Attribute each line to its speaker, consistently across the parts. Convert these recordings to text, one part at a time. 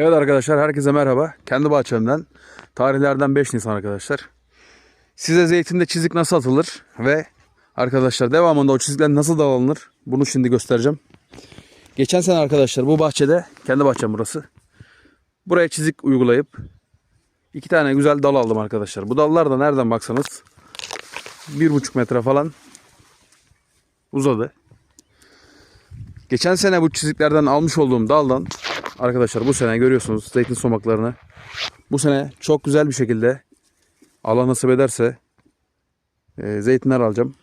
Speaker 1: Evet arkadaşlar herkese merhaba. Kendi bahçemden tarihlerden 5 Nisan arkadaşlar. Size zeytinde çizik nasıl atılır ve arkadaşlar devamında o çizikler nasıl dağılınır bunu şimdi göstereceğim. Geçen sene arkadaşlar bu bahçede kendi bahçem burası. Buraya çizik uygulayıp iki tane güzel dal aldım arkadaşlar. Bu dallar da nereden baksanız bir buçuk metre falan uzadı. Geçen sene bu çiziklerden almış olduğum daldan arkadaşlar bu sene görüyorsunuz zeytin somaklarını. Bu sene çok güzel bir şekilde Allah nasip ederse e, zeytinler alacağım.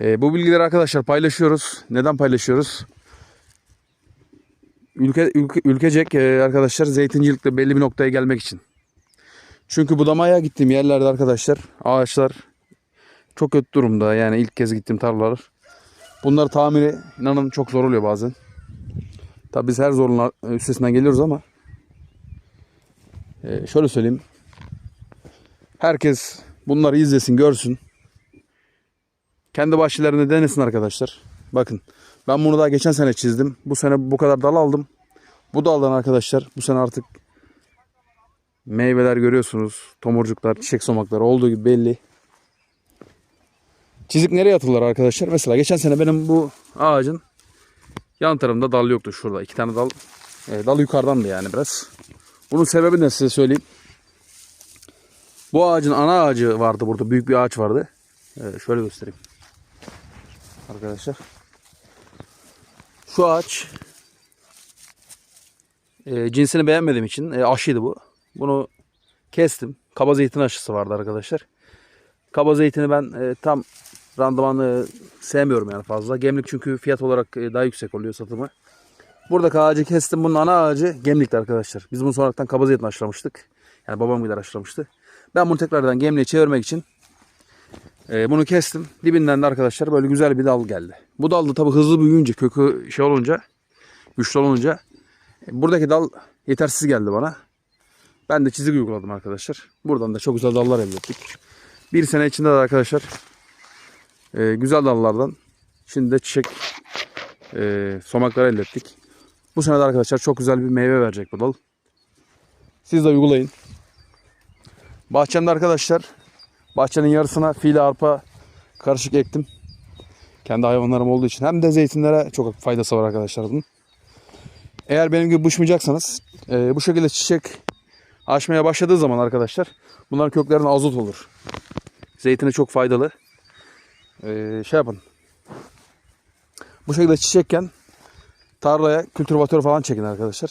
Speaker 1: E, bu bilgileri arkadaşlar paylaşıyoruz. Neden paylaşıyoruz? Ülke, ülke ülkecek e, arkadaşlar zeytincilikte belli bir noktaya gelmek için. Çünkü budamaya gittiğim yerlerde arkadaşlar ağaçlar çok kötü durumda. Yani ilk kez gittiğim tarlalar. Bunları tamiri inanın çok zor oluyor bazen. Tabi biz her zorun üstesinden geliyoruz ama e, şöyle söyleyeyim. Herkes bunları izlesin, görsün. Kendi bahçelerinde denesin arkadaşlar. Bakın ben bunu daha geçen sene çizdim. Bu sene bu kadar dal aldım. Bu daldan arkadaşlar bu sene artık meyveler görüyorsunuz. Tomurcuklar, çiçek somakları olduğu gibi belli. Çizik nereye atılır arkadaşlar? Mesela geçen sene benim bu ağacın yan tarafında dal yoktu şurada. iki tane dal. E, dal yukarıdandı yani biraz. Bunun sebebi ne size söyleyeyim. Bu ağacın ana ağacı vardı burada. Büyük bir ağaç vardı. E, şöyle göstereyim. Arkadaşlar. Şu ağaç e, cinsini beğenmediğim için e, aşıydı bu. Bunu kestim. Kaba zeytin aşısı vardı arkadaşlar. Kaba zeytini ben e, tam randımanı sevmiyorum yani fazla. Gemlik çünkü fiyat olarak e, daha yüksek oluyor satımı. Buradaki ağacı kestim. Bunun ana ağacı gemlikti arkadaşlar. Biz bunu sonradan kaba zeytin aşılamıştık. Yani babam gider aşılamıştı. Ben bunu tekrardan gemliğe çevirmek için e, bunu kestim. Dibinden de arkadaşlar böyle güzel bir dal geldi. Bu dal da tabi hızlı büyüyünce, kökü şey olunca, güçlü olunca e, buradaki dal yetersiz geldi bana. Ben de çizik uyguladım arkadaşlar. Buradan da çok güzel dallar elde ettik. Bir sene içinde de arkadaşlar e, güzel dallardan şimdi de çiçek e, somakları elde ettik. Bu sene de arkadaşlar çok güzel bir meyve verecek bu dal. Siz de uygulayın. Bahçemde arkadaşlar bahçenin yarısına fil arpa karışık ektim. Kendi hayvanlarım olduğu için. Hem de zeytinlere çok faydası var arkadaşlar bunun. Eğer benim gibi bıçmayacaksanız e, bu şekilde çiçek açmaya başladığı zaman arkadaşlar bunların köklerine azot olur. Zeytine çok faydalı. Ee, şey yapın. Bu şekilde çiçekken tarlaya kültürvatör falan çekin arkadaşlar.